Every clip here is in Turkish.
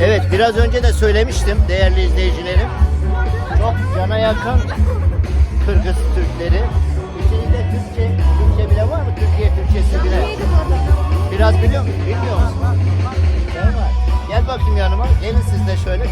Evet biraz önce de söylemiştim değerli izleyicilerim. Çok cana yakın Kırgız Türkleri. İçinizde Türkçe, Türkçe bile var mı? Türkiye Türkçesi bile. Biraz biliyor musun? Bilmiyor musun? Gel bakayım yanıma. Gelin siz de şöyle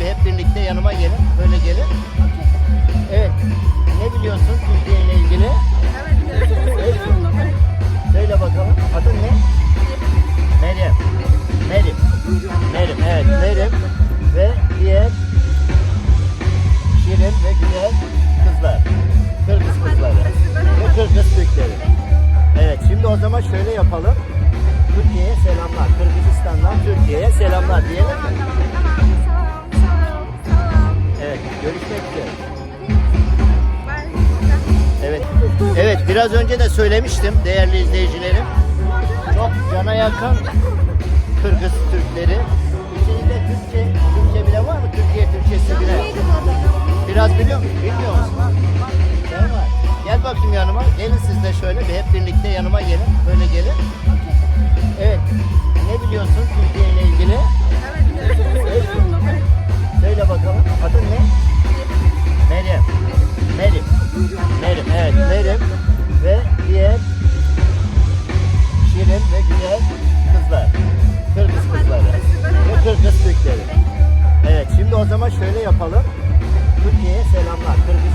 şimdi o zaman şöyle yapalım. Türkiye'ye selamlar. Kırgızistan'dan Türkiye'ye selamlar diyelim. Evet görüşmek üzere. Evet. Evet biraz önce de söylemiştim değerli izleyicilerim. Çok cana yakın Kırgız Türkleri. İçinizde Türkçe, Türkçe bile var mı? Türkiye Türkçesi bile. Biraz biliyor musun? Bilmiyor musun? Gelin siz de şöyle bir hep birlikte yanıma gelin. Böyle gelin. Evet. Ne biliyorsun Türkiye ile ilgili? Söyle bakalım. Adın ne? Meryem. Meryem. Meryem. Evet Meryem. Ve diğer şirin ve güzel kızlar. Kırgız kızları. Ve Kırgız Türkleri. Evet şimdi o zaman şöyle yapalım. Türkiye'ye selamlar. Kırgızistan'dan